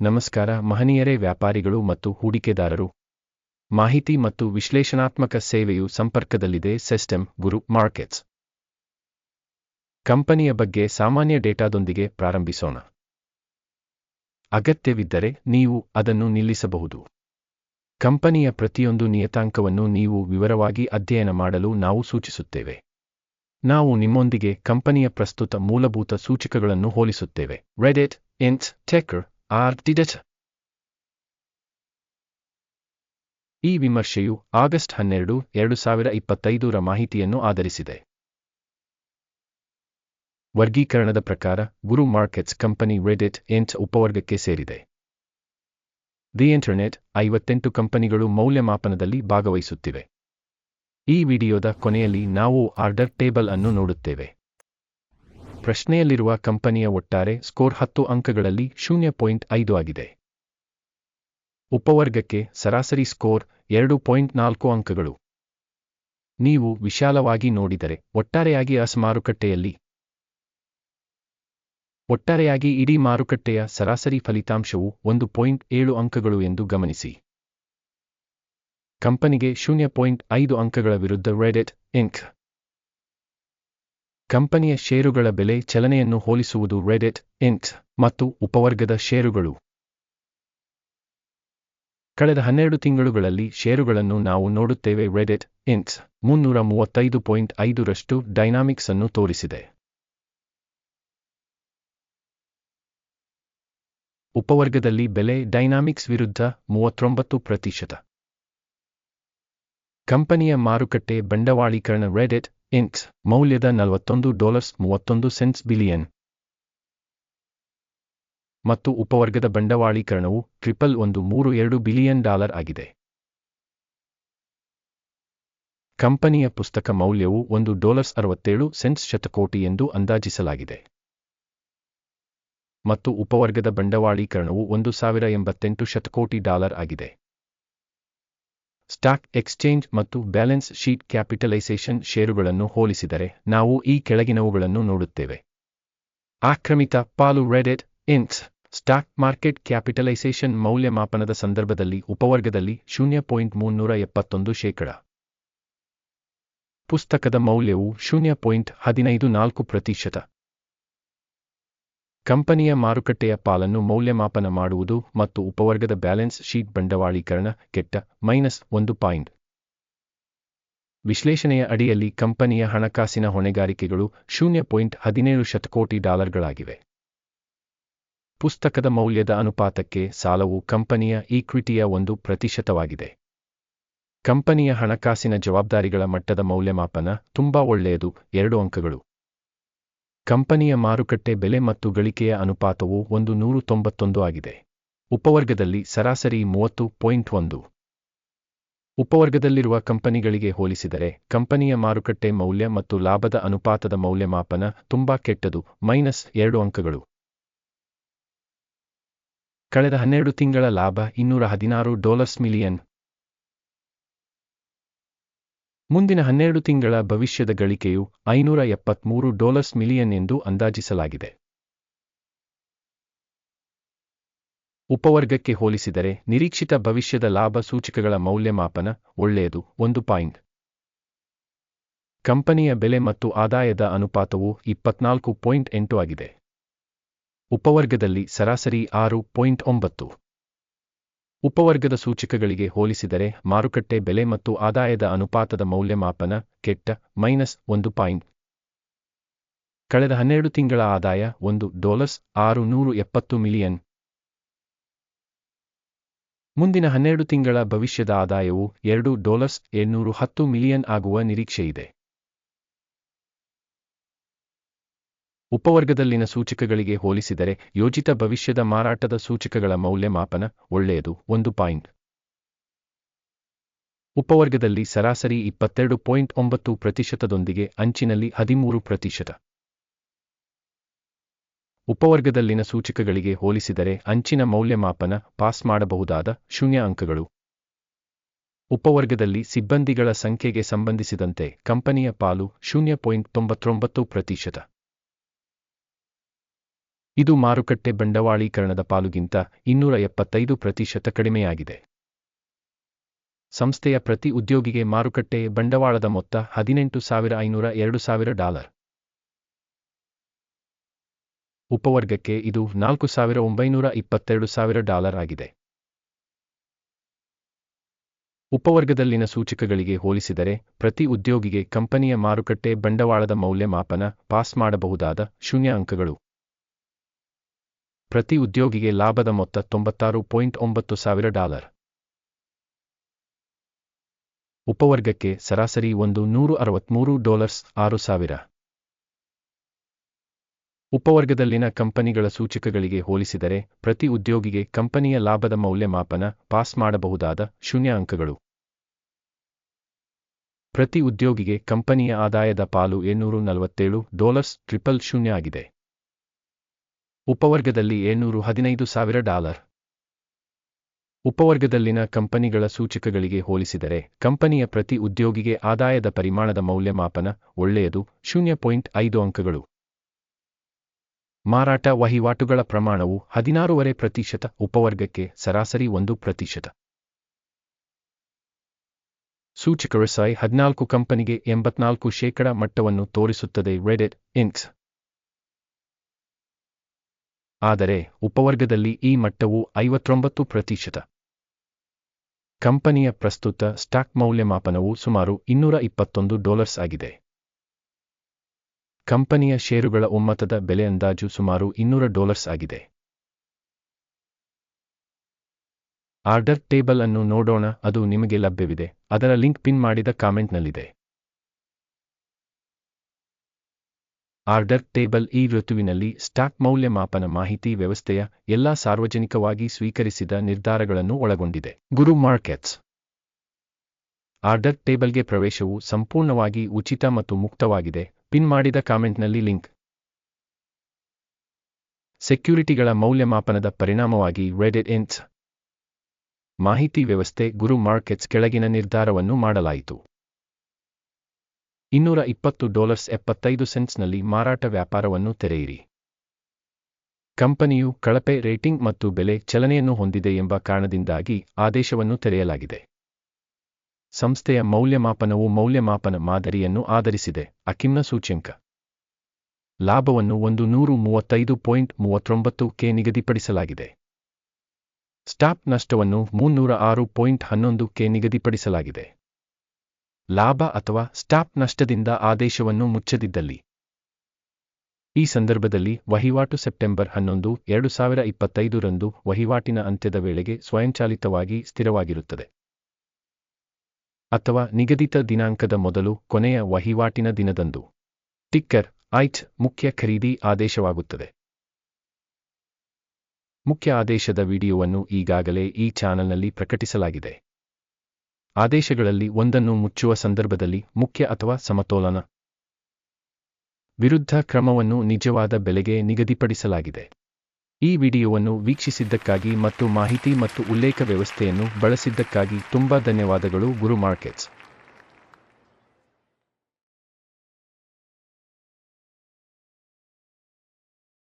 ನಮಸ್ಕಾರ, ಮಹನೀಯರೇ, ವ್ಯಾಪಾರಿಗಳು ಮತ್ತು ಹೂಡಿಕೆದಾರರು. ಮಾಹಿತಿ ಮತ್ತು ವಿಶ್ಲೇಷಣಾತ್ಮಕ ಸೇವೆಯು ಸಂಪರ್ಕದಲ್ಲಿದೆ, ಸಿಸ್ಟಮ್, ಗುರು, ಮಾರ್ಕೆಟ್ಸ್. ಕಂಪನಿಯ ಬಗ್ಗೆ ಸಾಮಾನ್ಯ ಡೇಟಾದೊಂದಿಗೆ ಪ್ರಾರಂಭಿಸೋಣ. ಅಗತ್ಯವಿದ್ದರೆ ನೀವು ಅದನ್ನು ನಿಲ್ಲಿಸಬಹುದು. ಕಂಪನಿಯ ಪ್ರತಿಯೊಂದು ನಿಯತಾಂಕವನ್ನು ನೀವು ವಿವರವಾಗಿ ಅಧ್ಯಯನ ಮಾಡಲು ನಾವು ಸೂಚಿಸುತ್ತೇವೆ. ನಾವು ನಿಮ್ಮೊಂದಿಗೆ ಕಂಪನಿಯ ಪ್ರಸ್ತುತ ಮೂಲಭೂತ ಸೂಚಕಗಳನ್ನು ಹೋಲಿಸುತ್ತೇವೆ. ರೆಡೆಟ್ ಇಂಟ್ ಟೆಕರ್ ಆರ್ ಡಿಡೆಟ್ ಈ ವಿಮರ್ಶೆಯು ಆಗಸ್ಟ್ ಹನ್ನೆರಡು, ಎರಡು ಸಾವಿರ ಇಪ್ಪತ್ತೈದರ ಮಾಹಿತಿಯನ್ನು ಆಧರಿಸಿದೆ. ವರ್ಗೀಕರಣದ ಪ್ರಕಾರ, ಗುರು ಮಾರ್ಕೆಟ್ಸ್ ಕಂಪನಿ ರೆಡಿಟ್ ಎಂಟ್ ಉಪವರ್ಗಕ್ಕೆ ಸೇರಿದೆ. ದಿ ಇಂಟರ್ನೆಟ್ ಐವತ್ತೆಂಟು ಕಂಪನಿಗಳು ಮೌಲ್ಯಮಾಪನದಲ್ಲಿ ಭಾಗವಹಿಸುತ್ತಿವೆ. ಈ ವಿಡಿಯೋದ ಕೊನೆಯಲ್ಲಿ ನಾವು ಆರ್ಡರ್ ಟೇಬಲ್ ಅನ್ನು ನೋಡುತ್ತೇವೆ. ಪ್ರಶ್ನೆಯಲ್ಲಿರುವ ಕಂಪನಿಯ ಒಟ್ಟಾರೆ ಸ್ಕೋರ್ ಹತ್ತು ಅಂಕಗಳಲ್ಲಿ ಶೂನ್ಯ ಪಾಯಿಂಟ್ ಐದು ಆಗಿದೆ. ಉಪವರ್ಗಕ್ಕೆ ಸರಾಸರಿ ಸ್ಕೋರ್ ಎರಡು ಪಾಯಿಂಟ್ ನಾಲ್ಕು ಅಂಕಗಳು. ನೀವು ವಿಶಾಲವಾಗಿ ನೋಡಿದರೆ ಒಟ್ಟಾರೆಯಾಗಿ ಅಸ್ ಮಾರುಕಟ್ಟೆಯಲ್ಲಿ ಒಟ್ಟಾರೆಯಾಗಿ ಇಡೀ ಮಾರುಕಟ್ಟೆಯ ಸರಾಸರಿ ಫಲಿತಾಂಶವು ಒಂದು ಪಾಯಿಂಟ್ ಏಳು ಅಂಕಗಳು ಎಂದು ಗಮನಿಸಿ. ಕಂಪನಿಗೆ ಶೂನ್ಯ ಪಾಯಿಂಟ್ ಐದು ಅಂಕಗಳ ವಿರುದ್ಧ ರೆಡೆಟ್ ಇಂಕ್ ಕಂಪನಿಯ ಷೇರುಗಳ ಬೆಲೆ ಚಲನೆಯನ್ನು ಹೋಲಿಸುವುದು ರೆಡಿಟ್ ಇಂಟ್ ಮತ್ತು ಉಪವರ್ಗದ ಷೇರುಗಳು. ಕಳೆದ ಹನ್ನೆರಡು ತಿಂಗಳುಗಳಲ್ಲಿ ಷೇರುಗಳನ್ನು ನಾವು ನೋಡುತ್ತೇವೆ ರೆಡಿಟ್ ಇಂಟ್ಸ್ ಮುನ್ನೂರ ಮೂವತ್ತೈದು ಪಾಯಿಂಟ್ ಐದರಷ್ಟು ಡೈನಾಮಿಕ್ಸ್ ಅನ್ನು ತೋರಿಸಿದೆ. ಉಪವರ್ಗದಲ್ಲಿ ಬೆಲೆ ಡೈನಾಮಿಕ್ಸ್ ವಿರುದ್ಧ ಮೂವತ್ತೊಂಬತ್ತು ಪ್ರತಿಶತ. ಕಂಪನಿಯ ಮಾರುಕಟ್ಟೆ ಬಂಡವಾಳೀಕರಣ ರೆಡಿಟ್ ಇಂಕ್ಸ್ ಮೌಲ್ಯದ ನಲವತ್ತೊಂದು ಡಾಲರ್ಸ್ ಮೂವತ್ತೊಂದು ಸೆಂಟ್ಸ್ ಬಿಲಿಯನ್. ಮತ್ತು ಉಪವರ್ಗದ ಬಂಡವಾಳೀಕರಣವು ಟ್ರಿಪಲ್ ಒಂದು ಮೂರು ಎರಡು ಬಿಲಿಯನ್ ಡಾಲರ್ ಆಗಿದೆ. ಕಂಪನಿಯ ಪುಸ್ತಕ ಮೌಲ್ಯವು ಒಂದು ಡಾಲರ್ಸ್ ಅರವತ್ತೇಳು ಸೆಂಟ್ಸ್ ಶತಕೋಟಿ ಎಂದು ಅಂದಾಜಿಸಲಾಗಿದೆ. ಮತ್ತು ಉಪವರ್ಗದ ಬಂಡವಾಳೀಕರಣವು ಒಂದು ಸಾವಿರ ಎಂಬತ್ತೆಂಟು ಶತಕೋಟಿ ಡಾಲರ್ ಆಗಿದೆ. ಸ್ಟಾಕ್ ಎಕ್ಸ್ಚೇಂಜ್ ಮತ್ತು ಬ್ಯಾಲೆನ್ಸ್ ಶೀಟ್ ಕ್ಯಾಪಿಟಲೈಸೇಷನ್ ಷೇರುಗಳನ್ನು ಹೋಲಿಸಿದರೆ ನಾವು ಈ ಕೆಳಗಿನವುಗಳನ್ನು ನೋಡುತ್ತೇವೆ. ಆಕ್ರಮಿತ ಪಾಲು ರೆಡೆಡ್ ಇನ್ಸ್ ಸ್ಟಾಕ್ ಮಾರ್ಕೆಟ್ ಕ್ಯಾಪಿಟಲೈಸೇಷನ್ ಮೌಲ್ಯಮಾಪನದ ಸಂದರ್ಭದಲ್ಲಿ ಉಪವರ್ಗದಲ್ಲಿ ಶೂನ್ಯ ಪಾಯಿಂಟ್ ಮುನ್ನೂರ ಎಪ್ಪತ್ತೊಂದು ಶೇಕಡ. ಪುಸ್ತಕದ ಮೌಲ್ಯವು ಶೂನ್ಯ ಪಾಯಿಂಟ್ ಹದಿನೈದು ನಾಲ್ಕು ಪ್ರತಿಶತ. ಕಂಪನಿಯ ಮಾರುಕಟ್ಟೆಯ ಪಾಲನ್ನು ಮೌಲ್ಯಮಾಪನ ಮಾಡುವುದು ಮತ್ತು ಉಪವರ್ಗದ ಬ್ಯಾಲೆನ್ಸ್ ಶೀಟ್ ಬಂಡವಾಳೀಕರಣ ಕೆಟ್ಟ, ಮೈನಸ್ ಒಂದು ಪಾಯಿಂಟ್. ವಿಶ್ಲೇಷಣೆಯ ಅಡಿಯಲ್ಲಿ ಕಂಪನಿಯ ಹಣಕಾಸಿನ ಹೊಣೆಗಾರಿಕೆಗಳು ಶೂನ್ಯ ಪಾಯಿಂಟ್ ಹದಿನೇಳು ಶತಕೋಟಿ ಡಾಲರ್ಗಳಾಗಿವೆ. ಪುಸ್ತಕದ ಮೌಲ್ಯದ ಅನುಪಾತಕ್ಕೆ ಸಾಲವು ಕಂಪನಿಯ ಈಕ್ವಿಟಿಯ ಒಂದು ಪ್ರತಿಶತವಾಗಿದೆ. ಕಂಪನಿಯ ಹಣಕಾಸಿನ ಜವಾಬ್ದಾರಿಗಳ ಮಟ್ಟದ ಮೌಲ್ಯಮಾಪನ ತುಂಬಾ ಒಳ್ಳೆಯದು, ಎರಡು ಅಂಕಗಳು. ಕಂಪನಿಯ ಮಾರುಕಟ್ಟೆ ಬೆಲೆ ಮತ್ತು ಗಳಿಕೆಯ ಅನುಪಾತವು ಒಂದು ನೂರು ತೊಂಬತ್ತೊಂದು ಆಗಿದೆ. ಉಪವರ್ಗದಲ್ಲಿ ಸರಾಸರಿ ಮೂವತ್ತು ಪಾಯಿಂಟ್ ಒಂದು. ಉಪವರ್ಗದಲ್ಲಿರುವ ಕಂಪನಿಗಳಿಗೆ ಹೋಲಿಸಿದರೆ, ಕಂಪನಿಯ ಮಾರುಕಟ್ಟೆ ಮೌಲ್ಯ ಮತ್ತು ಲಾಭದ ಅನುಪಾತದ ಮೌಲ್ಯಮಾಪನ ತುಂಬಾ ಕೆಟ್ಟದು, ಮೈನಸ್ ಎರಡು ಅಂಕಗಳು. ಕಳೆದ ಹನ್ನೆರಡು ತಿಂಗಳ ಲಾಭ ಇನ್ನೂರ ಹದಿನಾರು ಡಾಲರ್ಸ್ ಮಿಲಿಯನ್. ಮುಂದಿನ ಹನ್ನೆರಡು ತಿಂಗಳ ಭವಿಷ್ಯದ ಗಳಿಕೆಯು ಐನೂರ ಎಪ್ಪತ್ಮೂರು ಡಾಲರ್ಸ್ ಮಿಲಿಯನ್ ಎಂದು ಅಂದಾಜಿಸಲಾಗಿದೆ. ಉಪವರ್ಗಕ್ಕೆ ಹೋಲಿಸಿದರೆ ನಿರೀಕ್ಷಿತ ಭವಿಷ್ಯದ ಲಾಭ ಸೂಚಕಗಳ ಮೌಲ್ಯಮಾಪನ ಒಳ್ಳೆಯದು ಒಂದು ಪಾಯಿಂಟ್. ಕಂಪನಿಯ ಬೆಲೆ ಮತ್ತು ಆದಾಯದ ಅನುಪಾತವು ಇಪ್ಪತ್ನಾಲ್ಕು ಪಾಯಿಂಟ್ ಎಂಟು ಆಗಿದೆ. ಉಪವರ್ಗದಲ್ಲಿ ಸರಾಸರಿ ಆರು ಪಾಯಿಂಟ್ ಒಂಬತ್ತು. ಉಪವರ್ಗದ ಸೂಚಕಗಳಿಗೆ ಹೋಲಿಸಿದರೆ ಮಾರುಕಟ್ಟೆ ಬೆಲೆ ಮತ್ತು ಆದಾಯದ ಅನುಪಾತದ ಮೌಲ್ಯಮಾಪನ ಕೆಟ್ಟ ಮೈನಸ್ ಒಂದು ಪಾಯಿಂಟ್. ಕಳೆದ ಹನ್ನೆರಡು ತಿಂಗಳ ಆದಾಯ ಒಂದು ಡಾಲರ್ಸ್ ಆರು ನೂರು ಎಪ್ಪತ್ತು ಮಿಲಿಯನ್. ಮುಂದಿನ ಹನ್ನೆರಡು ತಿಂಗಳ ಭವಿಷ್ಯದ ಆದಾಯವು ಎರಡು ಡಾಲರ್ಸ್ ಏಳ್ನೂರು ಹತ್ತು ಮಿಲಿಯನ್ ಆಗುವ ನಿರೀಕ್ಷೆಯಿದೆ. ಉಪವರ್ಗದಲ್ಲಿನ ಸೂಚಕಗಳಿಗೆ ಹೋಲಿಸಿದರೆ ಯೋಜಿತ ಭವಿಷ್ಯದ ಮಾರಾಟದ ಸೂಚಕಗಳ ಮೌಲ್ಯಮಾಪನ ಒಳ್ಳೆಯದು. ಒಂದು ಪಾಯಿಂಟ್. ಉಪವರ್ಗದಲ್ಲಿ ಸರಾಸರಿ ಇಪ್ಪತ್ತೆರಡು ಪಾಯಿಂಟ್ ಒಂಬತ್ತು ಪ್ರತಿಶತದೊಂದಿಗೆ ಅಂಚಿನಲ್ಲಿ ಹದಿಮೂರು ಪ್ರತಿಶತ. ಉಪವರ್ಗದಲ್ಲಿನ ಸೂಚಕಗಳಿಗೆ ಹೋಲಿಸಿದರೆ ಅಂಚಿನ ಮೌಲ್ಯಮಾಪನ ಪಾಸ್ ಮಾಡಬಹುದಾದ ಶೂನ್ಯ ಅಂಕಗಳು. ಉಪವರ್ಗದಲ್ಲಿ ಸಿಬ್ಬಂದಿಗಳ ಸಂಖ್ಯೆಗೆ ಸಂಬಂಧಿಸಿದಂತೆ ಕಂಪನಿಯ ಪಾಲು ಶೂನ್ಯ ಪಾಯಿಂಟ್ ತೊಂಬತ್ತೊಂಬತ್ತು ಪ್ರತಿಶತ. ಇದು ಮಾರುಕಟ್ಟೆ ಬಂಡವಾಳೀಕರಣದ ಪಾಲುಗಿಂತ ಇನ್ನೂರ ಎಪ್ಪತ್ತೈದು ಪ್ರತಿಶತ ಕಡಿಮೆಯಾಗಿದೆ. ಸಂಸ್ಥೆಯ ಪ್ರತಿ ಉದ್ಯೋಗಿಗೆ ಮಾರುಕಟ್ಟೆ ಬಂಡವಾಳದ ಮೊತ್ತ ಹದಿನೆಂಟು ಸಾವಿರ ಐನೂರ ಎರಡು ಸಾವಿರ ಡಾಲರ್. ಉಪವರ್ಗಕ್ಕೆ ಇದು ನಾಲ್ಕು ಸಾವಿರ ಒಂಬೈನೂರ ಇಪ್ಪತ್ತೆರಡು ಸಾವಿರ ಡಾಲರ್ ಆಗಿದೆ. ಉಪವರ್ಗದಲ್ಲಿನ ಸೂಚಕಗಳಿಗೆ ಹೋಲಿಸಿದರೆ ಪ್ರತಿ ಉದ್ಯೋಗಿಗೆ ಕಂಪನಿಯ ಮಾರುಕಟ್ಟೆ ಬಂಡವಾಳದ ಮೌಲ್ಯಮಾಪನ ಪಾಸ್ ಮಾಡಬಹುದಾದ ಶೂನ್ಯ ಅಂಕಗಳು. ಪ್ರತಿ ಉದ್ಯೋಗಿಗೆ ಲಾಭದ ಮೊತ್ತ ತೊಂಬತ್ತಾರು ಪಾಯಿಂಟ್ ಒಂಬತ್ತು ಸಾವಿರ ಡಾಲರ್. ಉಪವರ್ಗಕ್ಕೆ ಸರಾಸರಿ ಒಂದು ನೂರು ಅರವತ್ಮೂರು ಡಾಲರ್ಸ್ ಆರು ಸಾವಿರ. ಉಪವರ್ಗದಲ್ಲಿನ ಕಂಪನಿಗಳ ಸೂಚಕಗಳಿಗೆ ಹೋಲಿಸಿದರೆ ಪ್ರತಿ ಉದ್ಯೋಗಿಗೆ ಕಂಪನಿಯ ಲಾಭದ ಮೌಲ್ಯಮಾಪನ ಪಾಸ್ ಮಾಡಬಹುದಾದ ಶೂನ್ಯ ಅಂಕಗಳು. ಪ್ರತಿ ಉದ್ಯೋಗಿಗೆ ಕಂಪನಿಯ ಆದಾಯದ ಪಾಲು ಏಳ್ನೂರು ನಲವತ್ತೇಳು ಡಾಲರ್ಸ್ ಟ್ರಿಪಲ್ ಶೂನ್ಯ ಆಗಿದೆ. ಉಪವರ್ಗದಲ್ಲಿ ಏಳ್ನೂರು ಹದಿನೈದು ಸಾವಿರ ಡಾಲರ್. ಉಪವರ್ಗದಲ್ಲಿನ ಕಂಪನಿಗಳ ಸೂಚಕಗಳಿಗೆ ಹೋಲಿಸಿದರೆ, ಕಂಪನಿಯ ಪ್ರತಿ ಉದ್ಯೋಗಿಗೆ ಆದಾಯದ ಪರಿಮಾಣದ ಮೌಲ್ಯಮಾಪನ ಒಳ್ಳೆಯದು, ಶೂನ್ಯ ಪಾಯಿಂಟ್ ಐದು ಅಂಕಗಳು. ಮಾರಾಟ ವಹಿವಾಟುಗಳ ಪ್ರಮಾಣವು ಹದಿನಾರೂವರೆ ಪ್ರತಿಶತ, ಉಪವರ್ಗಕ್ಕೆ ಸರಾಸರಿ ಒಂದು ಪ್ರತಿಶತ. ಸೂಚಕರು ಸಾಯ್ ಹದಿನಾಲ್ಕು ಕಂಪನಿಗೆ ಎಂಬತ್ನಾಲ್ಕು ಶೇಕಡ ಮಟ್ಟವನ್ನು ತೋರಿಸುತ್ತದೆ, ರೆಡೆಡ್ ಇನ್ಕ್ಸ್ ಆದರೆ ಉಪವರ್ಗದಲ್ಲಿ ಈ ಮಟ್ಟವು ಐವತ್ತೊಂಬತ್ತು ಪ್ರತಿಶತ. ಕಂಪನಿಯ ಪ್ರಸ್ತುತ ಸ್ಟಾಕ್ ಮೌಲ್ಯಮಾಪನವು ಸುಮಾರು ಇನ್ನೂರ ಇಪ್ಪತ್ತೊಂದು ಡಾಲರ್ಸ್ ಆಗಿದೆ. ಕಂಪನಿಯ ಷೇರುಗಳ ಒಮ್ಮತದ ಬೆಲೆ ಅಂದಾಜು ಸುಮಾರು ಇನ್ನೂರ ಡಾಲರ್ಸ್ ಆಗಿದೆ. ಆರ್ಡರ್ ಟೇಬಲ್ ಅನ್ನು ನೋಡೋಣ, ಅದು ನಿಮಗೆ ಲಭ್ಯವಿದೆ, ಅದರ ಲಿಂಕ್ ಪಿನ್ ಮಾಡಿದ ಕಾಮೆಂಟ್ನಲ್ಲಿದೆ. ಆರ್ಡರ್ ಟೇಬಲ್ ಈ ಋತುವಿನಲ್ಲಿ ಸ್ಟಾಕ್ ಮೌಲ್ಯಮಾಪನ ಮಾಹಿತಿ ವ್ಯವಸ್ಥೆಯ ಎಲ್ಲಾ ಸಾರ್ವಜನಿಕವಾಗಿ ಸ್ವೀಕರಿಸಿದ ನಿರ್ಧಾರಗಳನ್ನು ಒಳಗೊಂಡಿದೆ. ಗುರು ಮಾರ್ಕೆಟ್ಸ್. ಆರ್ಡರ್ ಟೇಬಲ್ಗೆ ಪ್ರವೇಶವು ಸಂಪೂರ್ಣವಾಗಿ ಉಚಿತ ಮತ್ತು ಮುಕ್ತವಾಗಿದೆ. ಪಿನ್ ಮಾಡಿದ ಕಾಮೆಂಟ್ನಲ್ಲಿ ಲಿಂಕ್. ಸೆಕ್ಯೂರಿಟಿಗಳ ಮೌಲ್ಯಮಾಪನದ ಪರಿಣಾಮವಾಗಿ ರೆಡೆಡ್ ಇನ್ಸ್ ಮಾಹಿತಿ ವ್ಯವಸ್ಥೆ ಗುರು ಮಾರ್ಕೆಟ್ಸ್ ಕೆಳಗಿನ ನಿರ್ಧಾರವನ್ನು ಮಾಡಲಾಯಿತು. ಇನ್ನೂರ ಇಪ್ಪತ್ತು ಡಾಲರ್ಸ್ ಎಪ್ಪತ್ತೈದು ಸೆಂಟ್ಸ್ನಲ್ಲಿ ಮಾರಾಟ ವ್ಯಾಪಾರವನ್ನು ತೆರೆಯಿರಿ. ಕಂಪನಿಯು ಕಳಪೆ ರೇಟಿಂಗ್ ಮತ್ತು ಬೆಲೆ ಚಲನೆಯನ್ನು ಹೊಂದಿದೆ ಎಂಬ ಕಾರಣದಿಂದಾಗಿ ಆದೇಶವನ್ನು ತೆರೆಯಲಾಗಿದೆ. ಸಂಸ್ಥೆಯ ಮೌಲ್ಯಮಾಪನವು ಮೌಲ್ಯಮಾಪನ ಮಾದರಿಯನ್ನು ಆಧರಿಸಿದೆ, ಅಕಿಮ್ನ ಸೂಚ್ಯಂಕ. ಲಾಭವನ್ನು ಒಂದು ನೂರು ಮೂವತ್ತೈದು ಪಾಯಿಂಟ್ ಮೂವತ್ತೊಂಬತ್ತು ಕೆ ನಿಗದಿಪಡಿಸಲಾಗಿದೆ. ಸ್ಟಾಪ್ ನಷ್ಟವನ್ನು ಮುನ್ನೂರ ಆರು ಪಾಯಿಂಟ್ ಹನ್ನೊಂದು ಕೆ ನಿಗದಿಪಡಿಸಲಾಗಿದೆ. ಲಾಭ ಅಥವಾ ಸ್ಟಾಪ್ ನಷ್ಟದಿಂದ ಆದೇಶವನ್ನು ಮುಚ್ಚದಿದ್ದಲ್ಲಿ. ಈ ಸಂದರ್ಭದಲ್ಲಿ ವಹಿವಾಟು ಸೆಪ್ಟೆಂಬರ್ ಹನ್ನೊಂದು, ಎರಡು ಸಾವಿರ ಇಪ್ಪತ್ತೈದರಂದು ವಹಿವಾಟಿನ ಅಂತ್ಯದ ವೇಳೆಗೆ ಸ್ವಯಂಚಾಲಿತವಾಗಿ ಸ್ಥಿರವಾಗಿರುತ್ತದೆ. ಅಥವಾ ನಿಗದಿತ ದಿನಾಂಕದ ಮೊದಲು ಕೊನೆಯ ವಹಿವಾಟಿನ ದಿನದಂದು. ಟಿಕ್ಕರ್, ಐಚ್, ಮುಖ್ಯ ಖರೀದಿ ಆದೇಶವಾಗುತ್ತದೆ. ಮುಖ್ಯ ಆದೇಶದ ವಿಡಿಯೋವನ್ನು ಈಗಾಗಲೇ ಈ ಚಾನಲ್ನಲ್ಲಿ ಪ್ರಕಟಿಸಲಾಗಿದೆ. ಆದೇಶಗಳಲ್ಲಿ ಒಂದನ್ನು ಮುಚ್ಚುವ ಸಂದರ್ಭದಲ್ಲಿ ಮುಖ್ಯ ಅಥವಾ ಸಮತೋಲನ. ವಿರುದ್ಧ ಕ್ರಮವನ್ನು ನಿಜವಾದ ಬೆಲೆಗೆ ನಿಗದಿಪಡಿಸಲಾಗಿದೆ. ಈ ವಿಡಿಯೋವನ್ನು ವೀಕ್ಷಿಸಿದ್ದಕ್ಕಾಗಿ ಮತ್ತು ಮಾಹಿತಿ ಮತ್ತು ಉಲ್ಲೇಖ ವ್ಯವಸ್ಥೆಯನ್ನು ಬಳಸಿದ್ದಕ್ಕಾಗಿ ತುಂಬಾ ಧನ್ಯವಾದಗಳು ಗುರು ಮಾರ್ಕೆಟ್ಸ್.